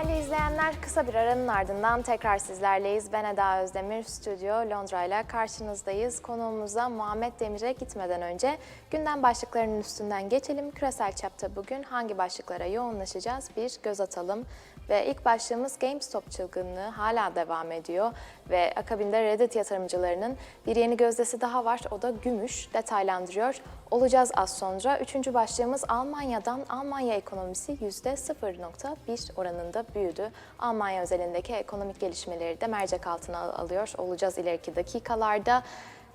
Değerli izleyenler kısa bir aranın ardından tekrar sizlerleyiz. Ben Eda Özdemir, stüdyo Londra ile karşınızdayız. Konuğumuza Muhammed Demir'e gitmeden önce gündem başlıklarının üstünden geçelim. Küresel çapta bugün hangi başlıklara yoğunlaşacağız bir göz atalım. Ve ilk başlığımız GameStop çılgınlığı hala devam ediyor. Ve akabinde Reddit yatırımcılarının bir yeni gözdesi daha var. O da gümüş. Detaylandırıyor. Olacağız az sonra. Üçüncü başlığımız Almanya'dan Almanya ekonomisi %0.1 oranında büyüdü. Almanya özelindeki ekonomik gelişmeleri de mercek altına al- alıyor. Olacağız ileriki dakikalarda.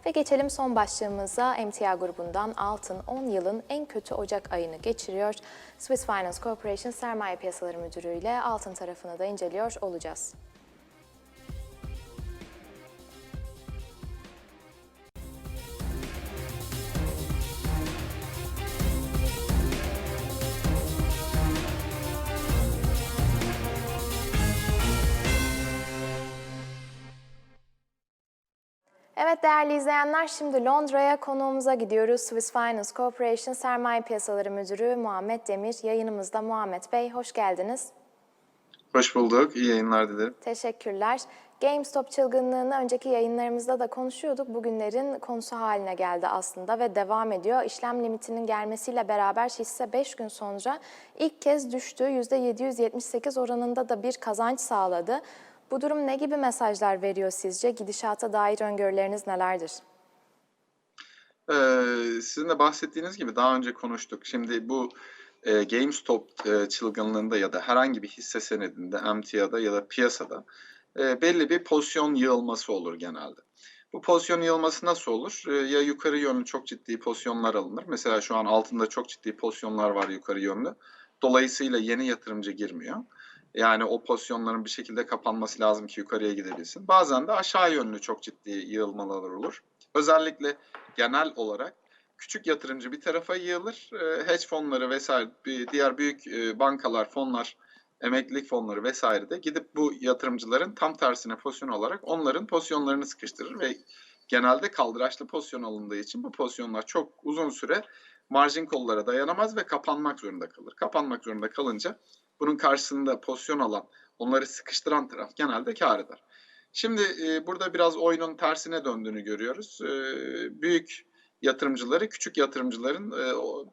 Ve geçelim son başlığımıza emtia grubundan altın 10 yılın en kötü Ocak ayını geçiriyor. Swiss Finance Corporation Sermaye Piyasaları Müdürü ile altın tarafını da inceliyor olacağız. Evet değerli izleyenler şimdi Londra'ya konuğumuza gidiyoruz. Swiss Finance Corporation Sermaye Piyasaları Müdürü Muhammed Demir yayınımızda. Muhammed Bey hoş geldiniz. Hoş bulduk. İyi yayınlar dilerim. Teşekkürler. GameStop çılgınlığını önceki yayınlarımızda da konuşuyorduk. Bugünlerin konusu haline geldi aslında ve devam ediyor. İşlem limitinin gelmesiyle beraber hisse 5 gün sonra ilk kez düştü. %778 oranında da bir kazanç sağladı. Bu durum ne gibi mesajlar veriyor sizce? Gidişata dair öngörüleriniz nelerdir? Ee, sizin de bahsettiğiniz gibi daha önce konuştuk. Şimdi bu e, GameStop e, çılgınlığında ya da herhangi bir hisse senedinde, emtiada ya da piyasada e, belli bir pozisyon yığılması olur genelde. Bu pozisyon yığılması nasıl olur? E, ya yukarı yönlü çok ciddi pozisyonlar alınır. Mesela şu an altında çok ciddi pozisyonlar var yukarı yönlü. Dolayısıyla yeni yatırımcı girmiyor. Yani o pozisyonların bir şekilde kapanması lazım ki yukarıya gidebilsin. Bazen de aşağı yönlü çok ciddi yığılmalar olur. Özellikle genel olarak küçük yatırımcı bir tarafa yığılır. E, Hedge fonları vesaire, bir- diğer büyük e, bankalar, fonlar, emeklilik fonları vesaire de gidip bu yatırımcıların tam tersine pozisyon olarak onların pozisyonlarını sıkıştırır ve genelde kaldıraçlı pozisyon alındığı için bu pozisyonlar çok uzun süre marjin kollara dayanamaz ve kapanmak zorunda kalır. Kapanmak zorunda kalınca bunun karşısında pozisyon alan, onları sıkıştıran taraf genelde kar eder. Şimdi e, burada biraz oyunun tersine döndüğünü görüyoruz. E, büyük yatırımcıları küçük yatırımcıların e,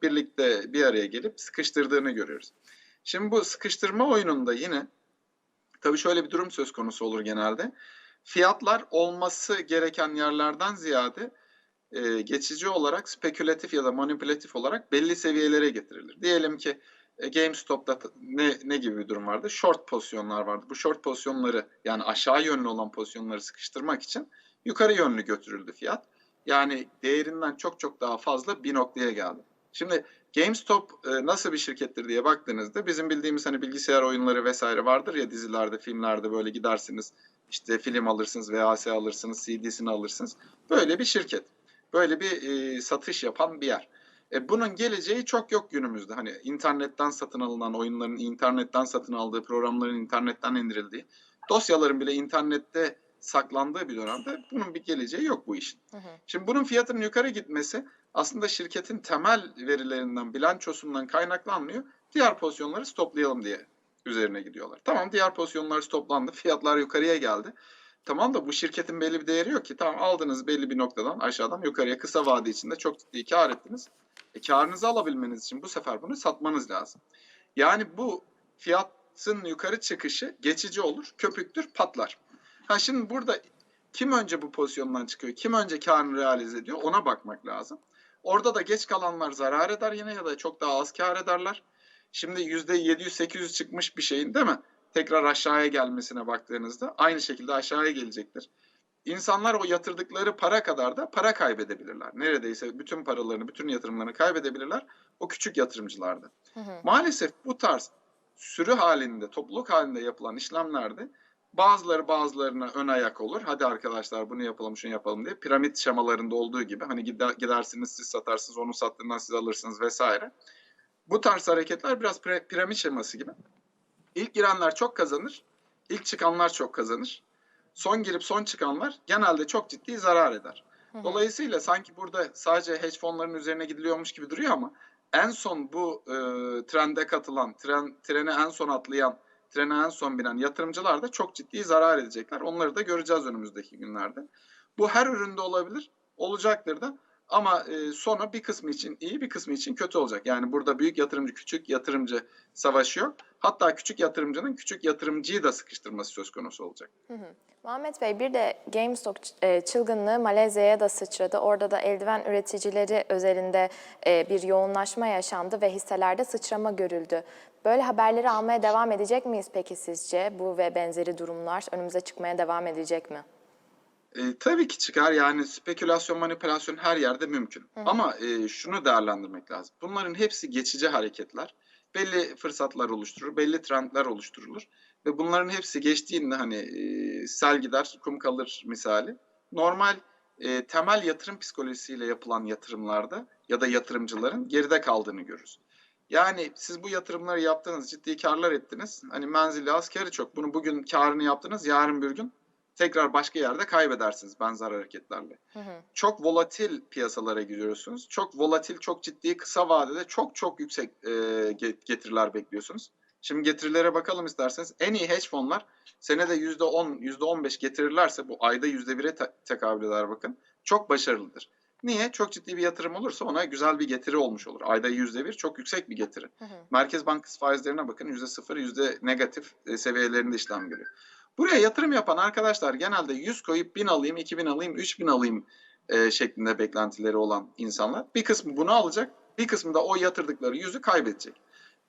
birlikte bir araya gelip sıkıştırdığını görüyoruz. Şimdi bu sıkıştırma oyununda yine tabii şöyle bir durum söz konusu olur genelde. Fiyatlar olması gereken yerlerden ziyade e, geçici olarak spekülatif ya da manipülatif olarak belli seviyelere getirilir. Diyelim ki e, GameStop'ta ne, ne gibi bir durum vardı? Short pozisyonlar vardı. Bu short pozisyonları yani aşağı yönlü olan pozisyonları sıkıştırmak için yukarı yönlü götürüldü fiyat. Yani değerinden çok çok daha fazla bir noktaya geldi. Şimdi GameStop e, nasıl bir şirkettir diye baktığınızda bizim bildiğimiz hani bilgisayar oyunları vesaire vardır ya dizilerde, filmlerde böyle gidersiniz işte film alırsınız, VHS alırsınız, CD'sini alırsınız. Böyle bir şirket. Böyle bir e, satış yapan bir yer. E, bunun geleceği çok yok günümüzde. Hani internetten satın alınan oyunların internetten satın aldığı, programların internetten indirildiği, dosyaların bile internette saklandığı bir dönemde bunun bir geleceği yok bu işin. Hı hı. Şimdi bunun fiyatının yukarı gitmesi aslında şirketin temel verilerinden, bilançosundan kaynaklanmıyor. Diğer pozisyonları stoplayalım diye üzerine gidiyorlar. Tamam diğer pozisyonlar stoplandı, fiyatlar yukarıya geldi. Tamam da bu şirketin belli bir değeri yok ki. Tamam aldınız belli bir noktadan aşağıdan yukarıya kısa vade içinde çok ciddi kar ettiniz. E, karınızı alabilmeniz için bu sefer bunu satmanız lazım. Yani bu fiyatın yukarı çıkışı geçici olur, köpüktür, patlar. Ha şimdi burada kim önce bu pozisyondan çıkıyor, kim önce karını realize ediyor ona bakmak lazım. Orada da geç kalanlar zarar eder yine ya da çok daha az kar ederler. Şimdi %700-800 çıkmış bir şeyin değil mi? Tekrar aşağıya gelmesine baktığınızda aynı şekilde aşağıya gelecektir. İnsanlar o yatırdıkları para kadar da para kaybedebilirler. Neredeyse bütün paralarını, bütün yatırımlarını kaybedebilirler o küçük yatırımcılarda. Hı hı. Maalesef bu tarz sürü halinde, topluluk halinde yapılan işlemlerde bazıları bazılarına ön ayak olur. Hadi arkadaşlar bunu yapalım, şunu yapalım diye. Piramit şemalarında olduğu gibi hani gider, gidersiniz siz satarsınız, onu sattığından siz alırsınız vesaire. Bu tarz hareketler biraz piramit şeması gibi. İlk girenler çok kazanır, ilk çıkanlar çok kazanır. Son girip son çıkanlar genelde çok ciddi zarar eder. Dolayısıyla sanki burada sadece hedge fonların üzerine gidiliyormuş gibi duruyor ama en son bu e, trende katılan, tren, trene en son atlayan trene en son binen yatırımcılar da çok ciddi zarar edecekler. Onları da göreceğiz önümüzdeki günlerde. Bu her üründe olabilir, olacaktır da. Ama e, sonu bir kısmı için iyi, bir kısmı için kötü olacak. Yani burada büyük yatırımcı, küçük yatırımcı savaşı yok. Hatta küçük yatırımcının küçük yatırımcıyı da sıkıştırması söz konusu olacak. Muhammed Bey bir de GameStop e, çılgınlığı Malezya'ya da sıçradı. Orada da eldiven üreticileri özelinde e, bir yoğunlaşma yaşandı ve hisselerde sıçrama görüldü. Böyle haberleri almaya devam edecek miyiz peki sizce? Bu ve benzeri durumlar önümüze çıkmaya devam edecek mi? E, tabii ki çıkar. Yani spekülasyon, manipülasyon her yerde mümkün. Ama e, şunu değerlendirmek lazım. Bunların hepsi geçici hareketler. Belli fırsatlar oluşturur, belli trendler oluşturulur. Ve bunların hepsi geçtiğinde hani e, sel gider, kum kalır misali. Normal e, temel yatırım psikolojisiyle yapılan yatırımlarda ya da yatırımcıların geride kaldığını görürüz. Yani siz bu yatırımları yaptınız, ciddi karlar ettiniz. Hani menzili az, karı çok. Bunu bugün karını yaptınız, yarın bir gün tekrar başka yerde kaybedersiniz benzer hareketlerle. Çok volatil piyasalara giriyorsunuz. Çok volatil, çok ciddi, kısa vadede çok çok yüksek e, get- getiriler bekliyorsunuz. Şimdi getirilere bakalım isterseniz. En iyi hedge fonlar senede %10, %15 getirirlerse bu ayda %1'e te- tekabül eder bakın. Çok başarılıdır. Niye? Çok ciddi bir yatırım olursa ona güzel bir getiri olmuş olur. Ayda %1 çok yüksek bir getiri. Merkez Bankası faizlerine bakın %0, yüzde negatif seviyelerinde işlem görüyor. Buraya yatırım yapan arkadaşlar genelde 100 koyup 1000 alayım, 2000 alayım, 3000 alayım e, şeklinde beklentileri olan insanlar. Bir kısmı bunu alacak, bir kısmı da o yatırdıkları yüzü kaybedecek.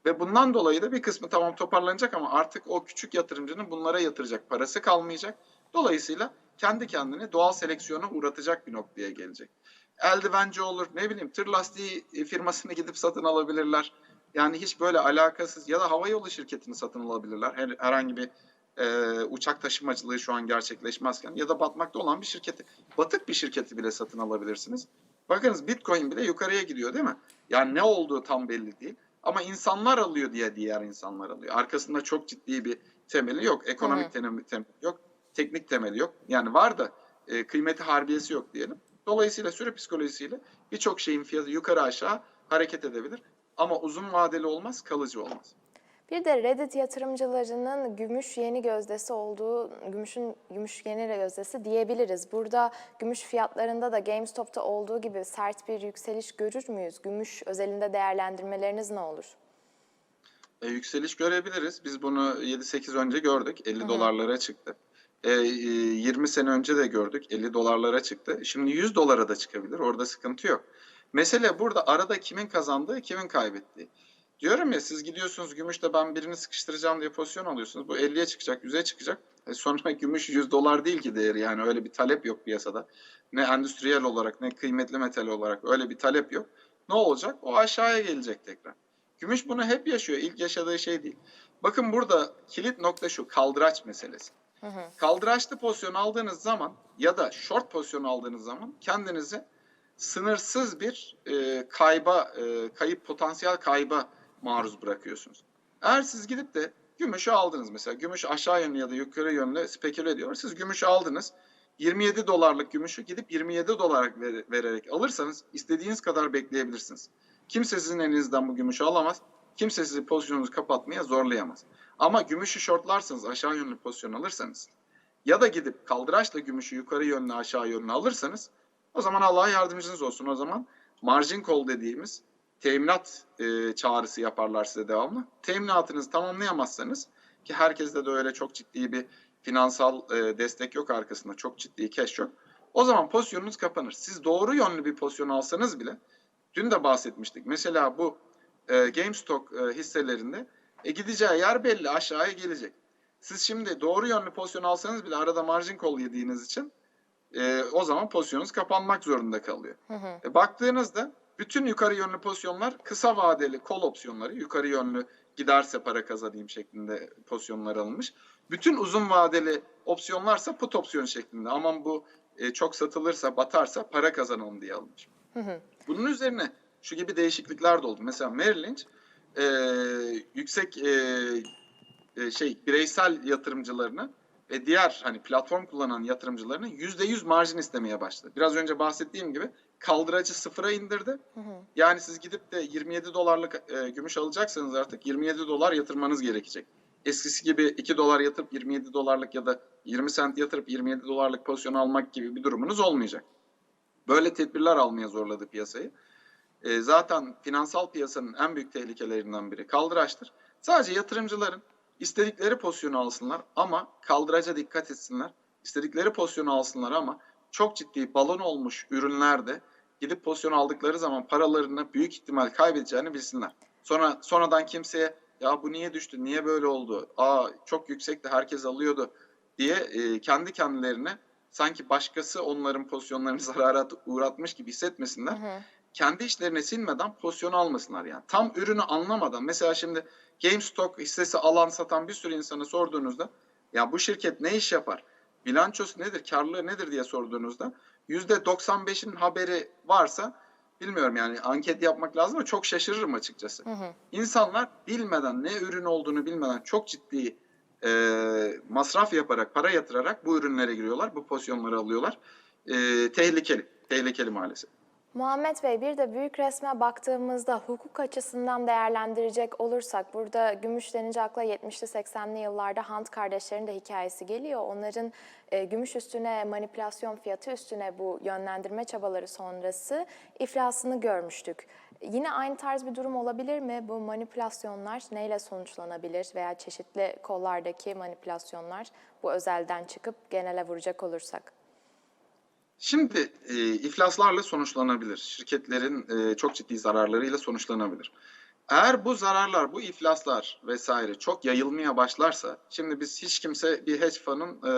Ve bundan dolayı da bir kısmı tamam toparlanacak ama artık o küçük yatırımcının bunlara yatıracak parası kalmayacak. Dolayısıyla kendi kendini doğal seleksiyona uğratacak bir noktaya gelecek. Eldivenci olur, ne bileyim tır lastiği e, firmasını gidip satın alabilirler. Yani hiç böyle alakasız ya da havayolu şirketini satın alabilirler. Her, herhangi bir e, uçak taşımacılığı şu an gerçekleşmezken ya da batmakta olan bir şirketi, batık bir şirketi bile satın alabilirsiniz. Bakınız Bitcoin bile yukarıya gidiyor değil mi? Yani ne olduğu tam belli değil. Ama insanlar alıyor diye diğer insanlar alıyor. Arkasında çok ciddi bir temeli yok. Ekonomik temeli, temeli yok. Teknik temeli yok. Yani var da e, kıymeti harbiyesi yok diyelim. Dolayısıyla süre psikolojisiyle birçok şeyin fiyatı yukarı aşağı hareket edebilir. Ama uzun vadeli olmaz, kalıcı olmaz. Bir de Reddit yatırımcılarının gümüş yeni gözdesi olduğu, gümüşün gümüş yeni gözdesi diyebiliriz. Burada gümüş fiyatlarında da GameStop'ta olduğu gibi sert bir yükseliş görür müyüz? Gümüş özelinde değerlendirmeleriniz ne olur? E, yükseliş görebiliriz. Biz bunu 7-8 önce gördük. 50 dolarlara çıktı. E, e, 20 sene önce de gördük. 50 dolarlara çıktı. Şimdi 100 dolara da çıkabilir. Orada sıkıntı yok. Mesele burada arada kimin kazandığı, kimin kaybettiği. Diyorum ya siz gidiyorsunuz gümüşte ben birini sıkıştıracağım diye pozisyon alıyorsunuz. Bu 50'ye çıkacak, 100'e çıkacak. E sonra gümüş 100 dolar değil ki değeri yani öyle bir talep yok piyasada. Ne endüstriyel olarak ne kıymetli metal olarak öyle bir talep yok. Ne olacak? O aşağıya gelecek tekrar. Gümüş bunu hep yaşıyor. İlk yaşadığı şey değil. Bakın burada kilit nokta şu kaldıraç meselesi. Kaldıraçlı pozisyon aldığınız zaman ya da short pozisyon aldığınız zaman kendinizi sınırsız bir e, kayba, e, kayıp potansiyel kayba maruz bırakıyorsunuz. Eğer siz gidip de gümüşü aldınız mesela, gümüş aşağı yönlü ya da yukarı yönlü speküle ediyor. Siz gümüşü aldınız, 27 dolarlık gümüşü gidip 27 dolar ver- vererek alırsanız istediğiniz kadar bekleyebilirsiniz. Kimse sizin elinizden bu gümüşü alamaz. Kimse sizi pozisyonunuzu kapatmaya zorlayamaz. Ama gümüşü shortlarsanız, aşağı yönlü pozisyon alırsanız ya da gidip kaldıraçla gümüşü yukarı yönlü aşağı yönlü alırsanız o zaman Allah yardımcınız olsun. O zaman margin call dediğimiz teminat e, çağrısı yaparlar size devamlı. Teminatınızı tamamlayamazsanız ki herkeste de öyle çok ciddi bir finansal e, destek yok arkasında. Çok ciddi cash yok. O zaman pozisyonunuz kapanır. Siz doğru yönlü bir pozisyon alsanız bile dün de bahsetmiştik. Mesela bu e, GameStop e, hisselerinde e, gideceği yer belli aşağıya gelecek. Siz şimdi doğru yönlü pozisyon alsanız bile arada margin call yediğiniz için e, o zaman pozisyonunuz kapanmak zorunda kalıyor. E, baktığınızda bütün yukarı yönlü pozisyonlar kısa vadeli kol opsiyonları, yukarı yönlü giderse para kazanayım şeklinde pozisyonlar alınmış. Bütün uzun vadeli opsiyonlarsa put opsiyon şeklinde. Aman bu e, çok satılırsa, batarsa para kazanalım diye alınmış. Bunun üzerine şu gibi değişiklikler de oldu. Mesela Merrill Lynch e, yüksek e, e, şey bireysel yatırımcılarını ve diğer hani platform kullanan yatırımcılarını %100 marjin istemeye başladı. Biraz önce bahsettiğim gibi kaldıracı sıfıra indirdi. Yani siz gidip de 27 dolarlık e, gümüş alacaksanız artık 27 dolar yatırmanız gerekecek. eskisi gibi 2 dolar yatırıp 27 dolarlık ya da 20 sent yatırıp 27 dolarlık pozisyon almak gibi bir durumunuz olmayacak. Böyle tedbirler almaya zorladı piyasayı. E, zaten finansal piyasanın en büyük tehlikelerinden biri kaldıraçtır. Sadece yatırımcıların istedikleri pozisyonu alsınlar ama kaldıraca dikkat etsinler. İstedikleri pozisyonu alsınlar ama çok ciddi balon olmuş ürünlerde gidip pozisyon aldıkları zaman paralarını büyük ihtimal kaybedeceğini bilsinler. Sonra sonradan kimseye ya bu niye düştü, niye böyle oldu, aa çok yüksekti herkes alıyordu diye e, kendi kendilerine sanki başkası onların pozisyonlarını zarara uğratmış gibi hissetmesinler. Hı hı. Kendi işlerine sinmeden pozisyon almasınlar yani. Tam ürünü anlamadan mesela şimdi GameStop hissesi alan satan bir sürü insana sorduğunuzda ya bu şirket ne iş yapar? Bilançosu nedir? Karlılığı nedir diye sorduğunuzda %95'in haberi varsa bilmiyorum yani anket yapmak lazım ama çok şaşırırım açıkçası. Hı hı. İnsanlar bilmeden ne ürün olduğunu bilmeden çok ciddi e, masraf yaparak, para yatırarak bu ürünlere giriyorlar. Bu pozisyonları alıyorlar. E, tehlikeli. Tehlikeli maalesef. Muhammed Bey bir de büyük resme baktığımızda hukuk açısından değerlendirecek olursak burada gümüş denince akla 70'li 80'li yıllarda Hunt kardeşlerin de hikayesi geliyor. Onların e, gümüş üstüne manipülasyon fiyatı üstüne bu yönlendirme çabaları sonrası iflasını görmüştük. Yine aynı tarz bir durum olabilir mi? Bu manipülasyonlar neyle sonuçlanabilir veya çeşitli kollardaki manipülasyonlar bu özelden çıkıp genele vuracak olursak? Şimdi e, iflaslarla sonuçlanabilir. Şirketlerin e, çok ciddi zararlarıyla sonuçlanabilir. Eğer bu zararlar, bu iflaslar vesaire çok yayılmaya başlarsa, şimdi biz hiç kimse bir hedge fund'ın e,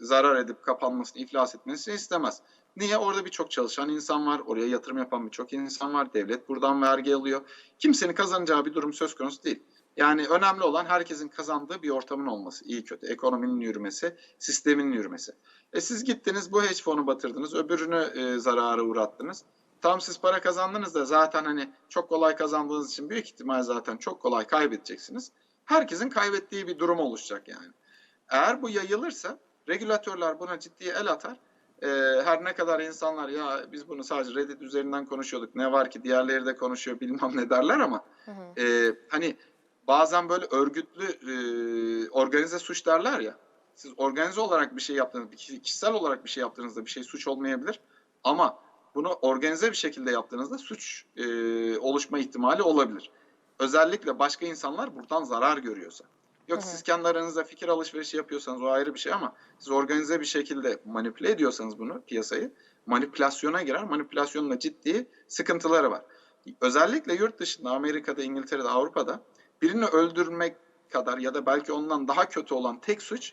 zarar edip kapanmasını, iflas etmesini istemez. Niye? Orada birçok çalışan insan var, oraya yatırım yapan birçok insan var, devlet buradan vergi alıyor. Kimsenin kazanacağı bir durum söz konusu değil. Yani önemli olan herkesin kazandığı bir ortamın olması, iyi kötü, ekonominin yürümesi, sistemin yürümesi. E siz gittiniz bu hedge fonu batırdınız, öbürünü e, zarara uğrattınız. Tam siz para kazandınız da zaten hani çok kolay kazandığınız için büyük ihtimal zaten çok kolay kaybedeceksiniz. Herkesin kaybettiği bir durum oluşacak yani. Eğer bu yayılırsa regülatörler buna ciddi el atar. E, her ne kadar insanlar ya biz bunu sadece Reddit üzerinden konuşuyorduk ne var ki diğerleri de konuşuyor bilmem ne derler ama Hı hı. e, hani bazen böyle örgütlü e, organize suç derler ya. Siz organize olarak bir şey yaptığınız, kişisel olarak bir şey yaptığınızda bir şey suç olmayabilir. Ama bunu organize bir şekilde yaptığınızda suç e, oluşma ihtimali olabilir. Özellikle başka insanlar buradan zarar görüyorsa. Yok Hı hı. siz kendi aranızda fikir alışverişi yapıyorsanız o ayrı bir şey ama siz organize bir şekilde manipüle ediyorsanız bunu piyasayı manipülasyona girer. Manipülasyonun da ciddi sıkıntıları var. Özellikle yurt dışında Amerika'da, İngiltere'de, Avrupa'da birini öldürmek kadar ya da belki ondan daha kötü olan tek suç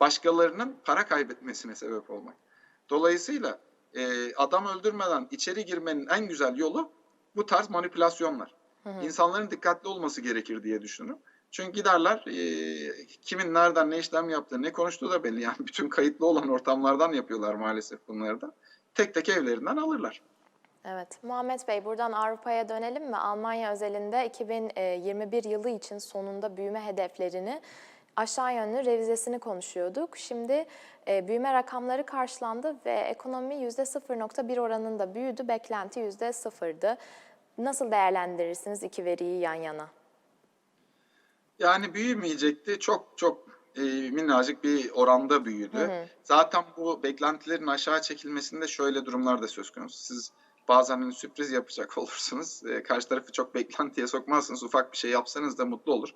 başkalarının para kaybetmesine sebep olmak. Dolayısıyla e, adam öldürmeden içeri girmenin en güzel yolu bu tarz manipülasyonlar. Hı hı. İnsanların dikkatli olması gerekir diye düşünüyorum. Çünkü giderler e, kimin nereden ne işlem yaptığı, ne konuştuğu da belli. Yani bütün kayıtlı olan ortamlardan yapıyorlar maalesef bunları da. Tek tek evlerinden alırlar. Evet. Muhammed Bey buradan Avrupa'ya dönelim mi? Almanya özelinde 2021 yılı için sonunda büyüme hedeflerini aşağı yönlü revizesini konuşuyorduk. Şimdi e, büyüme rakamları karşılandı ve ekonomi %0.1 oranında büyüdü. Beklenti %0'dı. Nasıl değerlendirirsiniz iki veriyi yan yana? Yani büyümeyecekti. Çok çok e, minnacık bir oranda büyüdü. Hı hı. Zaten bu beklentilerin aşağı çekilmesinde şöyle durumlar da söz konusu. Siz bazen hani sürpriz yapacak olursunuz. E, karşı tarafı çok beklentiye sokmazsınız. Ufak bir şey yapsanız da mutlu olur.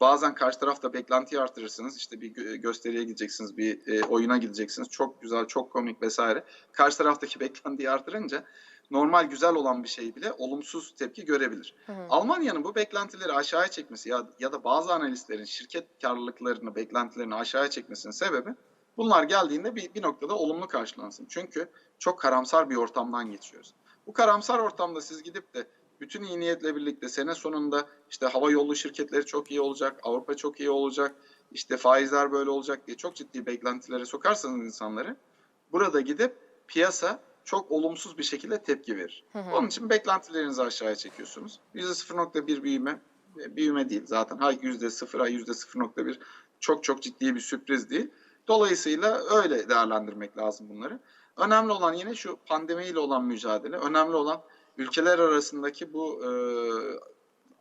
Bazen karşı tarafta beklentiyi artırırsınız. İşte bir gö- gösteriye gideceksiniz, bir e, oyuna gideceksiniz. Çok güzel, çok komik vesaire. Karşı taraftaki beklentiyi artırınca normal güzel olan bir şey bile olumsuz tepki görebilir. Almanya'nın bu beklentileri aşağıya çekmesi ya, ya da bazı analistlerin şirket karlılıklarını, beklentilerini aşağıya çekmesinin sebebi bunlar geldiğinde bir, bir noktada olumlu karşılansın. Çünkü çok karamsar bir ortamdan geçiyoruz. Bu karamsar ortamda siz gidip de bütün iyi niyetle birlikte sene sonunda işte hava yolu şirketleri çok iyi olacak, Avrupa çok iyi olacak, işte faizler böyle olacak diye çok ciddi beklentilere sokarsanız insanları burada gidip piyasa çok olumsuz bir şekilde tepki verir. Hı hı. Onun için beklentilerinizi aşağıya çekiyorsunuz. %0.1 büyüme, e, büyüme değil zaten. Ha %0, ha %0.1 çok çok ciddi bir sürpriz değil. Dolayısıyla öyle değerlendirmek lazım bunları. Önemli olan yine şu pandemiyle olan mücadele. Önemli olan ülkeler arasındaki bu e,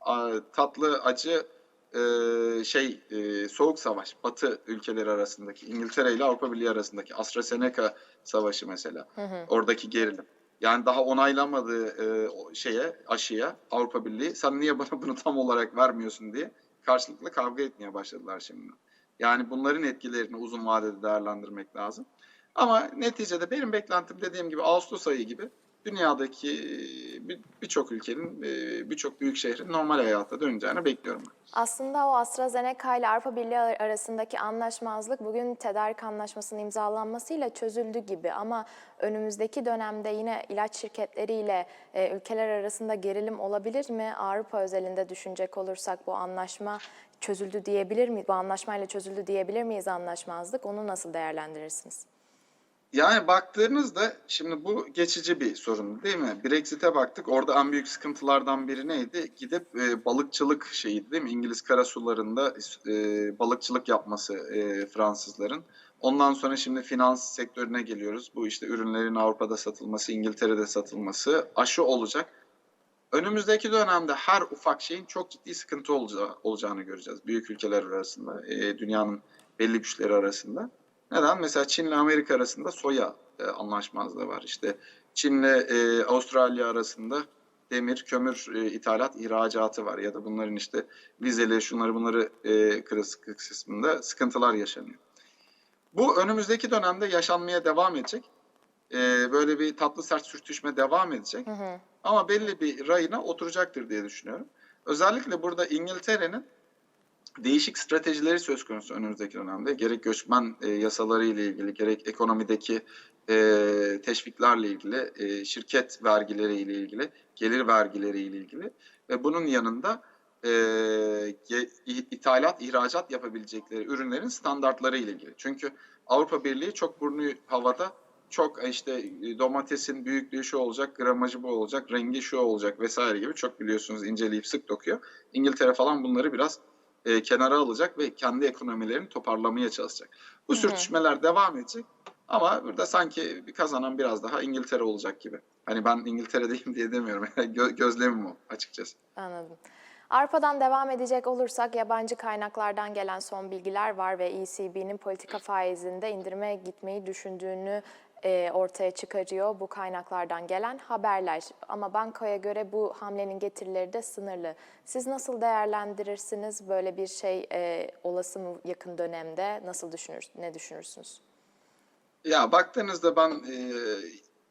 a- tatlı acı e, şey e, soğuk savaş Batı ülkeleri arasındaki İngiltere ile Avrupa Birliği arasındaki AstraZeneca savaşı mesela Hı hı. oradaki gerilim. Yani daha onaylanmadığı e, şeye aşıya Avrupa Birliği sen niye bana bunu tam olarak vermiyorsun diye karşılıklı kavga etmeye başladılar şimdi. Yani bunların etkilerini uzun vadede değerlendirmek lazım. Ama neticede benim beklentim dediğim gibi Ağustos ayı gibi dünyadaki e, bir- birçok ülkenin, e, birçok büyük şehrin normal hayata döneceğini bekliyorum ben. Aslında o AstraZeneca ile Avrupa Birliği arasındaki anlaşmazlık bugün tedarik anlaşmasının imzalanmasıyla çözüldü gibi ama önümüzdeki dönemde yine ilaç şirketleriyle e, ülkeler arasında gerilim olabilir mi? Avrupa özelinde düşünecek olursak bu anlaşma çözüldü diyebilir mi? Bu anlaşmayla çözüldü diyebilir miyiz anlaşmazlık? Onu nasıl değerlendirirsiniz? Yani baktığınızda şimdi bu geçici bir sorun değil mi? Brexit'e baktık. Orada en büyük sıkıntılardan biri neydi? Gidip e, balıkçılık şeyiydi değil mi? İngiliz karasularında e, balıkçılık yapması e, Fransızların. Ondan sonra şimdi finans sektörüne geliyoruz. Bu işte ürünlerin Avrupa'da satılması, İngiltere'de satılması aşı olacak. Önümüzdeki dönemde her ufak şeyin çok ciddi sıkıntı olacağı, olacağını göreceğiz. Büyük ülkeler arasında, e, dünyanın belli güçleri arasında. Neden? Mesela Çin'le Amerika arasında soya e, anlaşmazlığı var. İşte Çin'le e, Avustralya arasında demir, kömür e, ithalat, ihracatı var. Ya da bunların işte vizeli, şunları bunları e, kırıs kısmında sıkıntılar yaşanıyor. Bu önümüzdeki dönemde yaşanmaya devam edecek. E, böyle bir tatlı sert sürtüşme devam edecek. Hı hı. Ama belli bir rayına oturacaktır diye düşünüyorum. Özellikle burada İngiltere'nin değişik stratejileri söz konusu önümüzdeki dönemde. Gerek göçmen e, yasaları ile ilgili, gerek ekonomideki e, teşviklerle ilgili, e, şirket vergileri ile ilgili, gelir vergileri ile ilgili ve bunun yanında e, ithalat, ihracat yapabilecekleri ürünlerin standartları ile ilgili. Çünkü Avrupa Birliği çok burnu havada çok işte e, domatesin büyüklüğü şu olacak, gramajı bu olacak, rengi şu olacak vesaire gibi çok biliyorsunuz inceleyip sık dokuyor. İngiltere falan bunları biraz e, kenara alacak ve kendi ekonomilerini toparlamaya çalışacak. Bu Hı hı. sürtüşmeler devam edecek ama burada sanki bir kazanan biraz daha İngiltere olacak gibi. Hani ben İngiltere'deyim diye demiyorum. Gö- gözlemim o açıkçası. Anladım. Avrupa'dan devam edecek olursak yabancı kaynaklardan gelen son bilgiler var ve ECB'nin politika faizinde indirime gitmeyi düşündüğünü e, ortaya çıkarıyor bu kaynaklardan gelen haberler. Ama bankaya göre bu hamlenin getirileri de sınırlı. Siz nasıl değerlendirirsiniz böyle bir şey e, olası mı yakın dönemde nasıl düşünür ne düşünürsünüz? Ya baktığınızda ben e,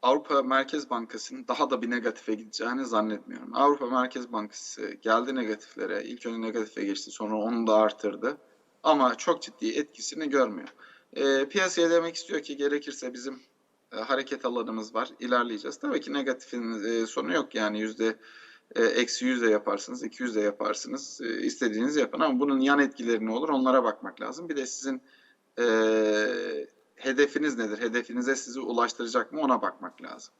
Avrupa Merkez Bankası'nın daha da bir negatife gideceğini zannetmiyorum. Avrupa Merkez Bankası geldi negatiflere, ilk önce negatife geçti, sonra onu da artırdı. Ama çok ciddi etkisini görmüyor. E, piyasaya demek istiyor ki gerekirse bizim e, hareket alanımız var, ilerleyeceğiz. Tabii ki negatifin e, sonu yok yani yüzde e, eksi yüzde yaparsınız, iki yüzde yaparsınız, e, istediğinizi yapın ama bunun yan etkileri ne olur onlara bakmak lazım. Bir de sizin e, hedefiniz nedir? Hedefinize sizi ulaştıracak mı ona bakmak lazım.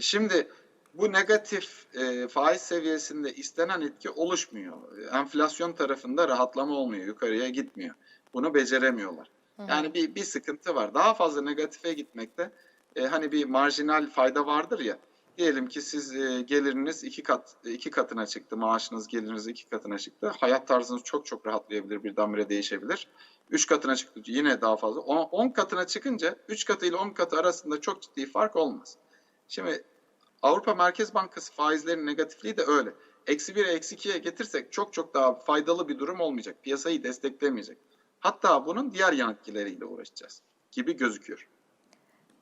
Şimdi bu negatif e, faiz seviyesinde istenen etki oluşmuyor. Enflasyon tarafında rahatlama olmuyor, yukarıya gitmiyor. Bunu beceremiyorlar. Yani bir, bir sıkıntı var. Daha fazla negatife gitmekte e, hani bir marjinal fayda vardır ya. Diyelim ki siz e, geliriniz iki kat iki katına çıktı, maaşınız geliriniz iki katına çıktı. Hayat tarzınız çok çok rahatlayabilir, birdenbire değişebilir. 3 katına çıktı yine daha fazla. 10 katına çıkınca 3 katı ile 10 katı arasında çok ciddi fark olmaz. Şimdi Avrupa Merkez Bankası faizlerinin negatifliği de öyle. Eksi 1'e eksi 2'ye getirsek çok çok daha faydalı bir durum olmayacak. Piyasayı desteklemeyecek. Hatta bunun diğer yan etkileriyle uğraşacağız gibi gözüküyor.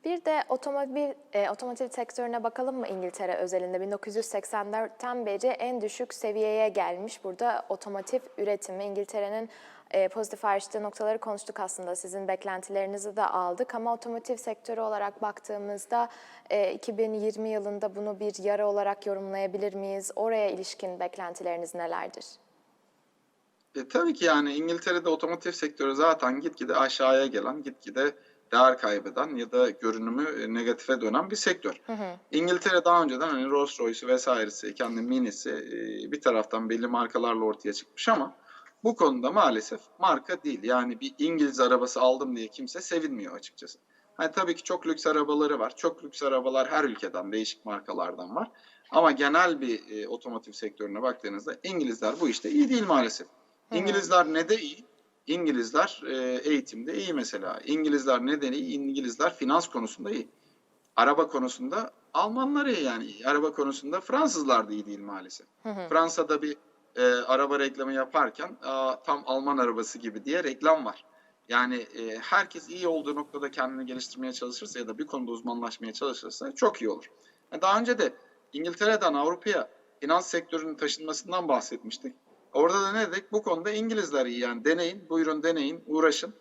Bir de otomobil e, otomotiv sektörüne bakalım mı İngiltere özelinde? 1984'ten beri en düşük seviyeye gelmiş burada otomotiv üretimi. İngiltere'nin e, pozitif ayrıştığı noktaları konuştuk aslında. Sizin beklentilerinizi de aldık ama otomotiv sektörü olarak baktığımızda e, 2020 yılında bunu bir yara olarak yorumlayabilir miyiz? Oraya ilişkin beklentileriniz nelerdir? E, tabii ki yani İngiltere'de otomotiv sektörü zaten gitgide aşağıya gelen, gitgide değer kaybeden ya da görünümü e, negatife dönen bir sektör. Hı hı. İngiltere daha önceden hani Rolls Royce'u vesairesi, kendi minisi e, bir taraftan belli markalarla ortaya çıkmış ama bu konuda maalesef marka değil. Yani bir İngiliz arabası aldım diye kimse sevinmiyor açıkçası. Hani tabii ki çok lüks arabaları var. Çok lüks arabalar her ülkeden, değişik markalardan var. Ama genel bir e, otomotiv sektörüne baktığınızda İngilizler bu işte iyi değil maalesef. İngilizler ne de iyi? İngilizler e, eğitimde iyi mesela. İngilizler neden iyi? İngilizler finans konusunda iyi. Araba konusunda Almanlar iyi yani. Araba konusunda Fransızlar da iyi değil maalesef. Fransa'da bir e, araba reklamı yaparken "Aa, tam Alman arabası gibi diye reklam var. Yani e, herkes iyi olduğu noktada kendini geliştirmeye çalışırsa ya da bir konuda uzmanlaşmaya çalışırsa çok iyi olur. Yani daha önce de İngiltere'den Avrupa'ya finans sektörünün taşınmasından bahsetmiştik. Orada da ne dedik? Bu konuda İngilizler iyi yani deneyin, buyurun deneyin, uğraşın.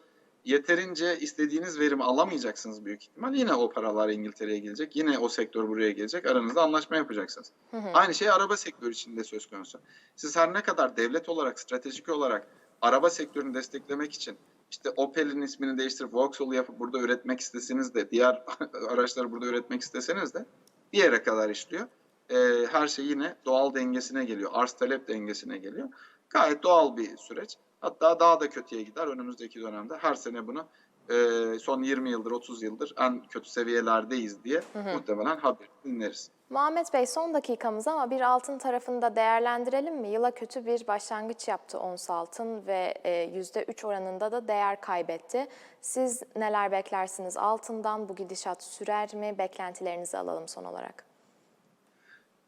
Yeterince istediğiniz verimi alamayacaksınız büyük ihtimal. Yine o paralar İngiltere'ye gelecek. Yine o sektör buraya gelecek. Aranızda anlaşma yapacaksınız. Aynı şey araba sektörü için de söz konusu. Siz her ne kadar devlet olarak, stratejik olarak araba sektörünü desteklemek için işte Opel'in ismini değiştirip Vauxhall'ı yapıp burada üretmek isteseniz de, diğer araçları burada üretmek isteseniz de bir yere kadar işliyor. Ee, her şey yine doğal dengesine geliyor. Arz talep dengesine geliyor. Gayet doğal bir süreç. Hatta daha da kötüye gider önümüzdeki dönemde. Her sene bunu e, son 20 yıldır, 30 yıldır en kötü seviyelerdeyiz diye muhtemelen haber dinleriz. Muhammed Bey son dakikamız ama bir altın tarafını da değerlendirelim mi? Yıla kötü bir başlangıç yaptı ons altın ve e, %3 oranında da değer kaybetti. Siz neler beklersiniz altından? Bu gidişat sürer mi? Beklentilerinizi alalım son olarak.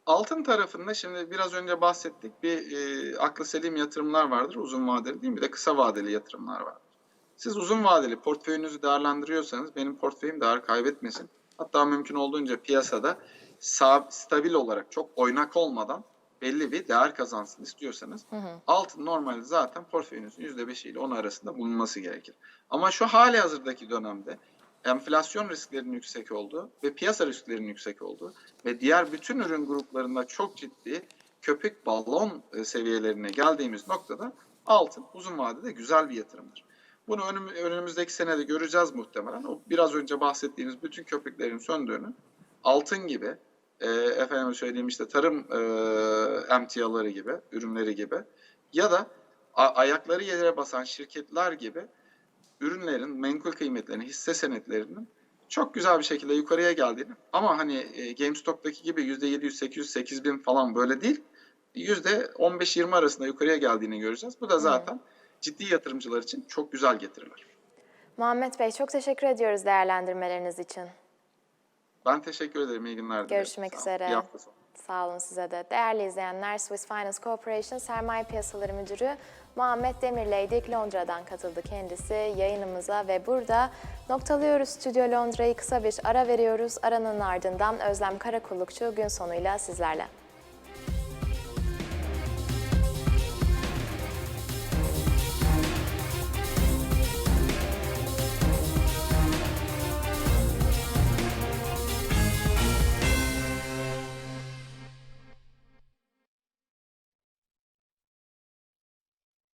Altın tarafında şimdi biraz önce bahsettik bir e, aklı selim yatırımlar vardır uzun vadeli değil mi? Bir de kısa vadeli yatırımlar vardır. Siz uzun vadeli portföyünüzü değerlendiriyorsanız benim portföyüm değer kaybetmesin. Hatta mümkün olduğunca piyasada sab- stabil olarak çok oynak olmadan belli bir değer kazansın istiyorsanız altın normalde zaten portföyünüzün %5 ile 10 arasında bulunması gerekir. Ama şu hali hazırdaki dönemde enflasyon risklerinin yüksek olduğu ve piyasa risklerinin yüksek olduğu ve diğer bütün ürün gruplarında çok ciddi köpük balon e, seviyelerine geldiğimiz noktada altın uzun vadede güzel bir yatırımdır. Bunu önüm- önümüzdeki senede göreceğiz muhtemelen. O biraz önce bahsettiğimiz bütün köpüklerin söndüğünü altın gibi e, efendim söyleyeyim işte tarım e, emtiaları gibi, ürünleri gibi ya da ayakları yere basan şirketler gibi ürünlerin menkul kıymetlerini, hisse senetlerinin çok güzel bir şekilde yukarıya geldiğini ama hani e, GameStop'taki gibi %700, 800, 8000 falan böyle değil %15-20 arasında yukarıya geldiğini göreceğiz. Bu da zaten ciddi yatırımcılar için çok güzel getiriler. Muhammed Bey çok teşekkür ediyoruz değerlendirmeleriniz için. Ben teşekkür ederim. İyi günler dilerim. Görüşmek üzere. İyi hafta sonu. Sağ olun size de. Değerli izleyenler, Swiss Finance Corporation Sermaye Piyasaları Müdürü Muhammed Demirleydik Londra'dan katıldı kendisi yayınımıza ve burada noktalıyoruz Stüdyo Londra'yı kısa bir ara veriyoruz. Aranın ardından Özlem Karakullukçu gün sonuyla sizlerle.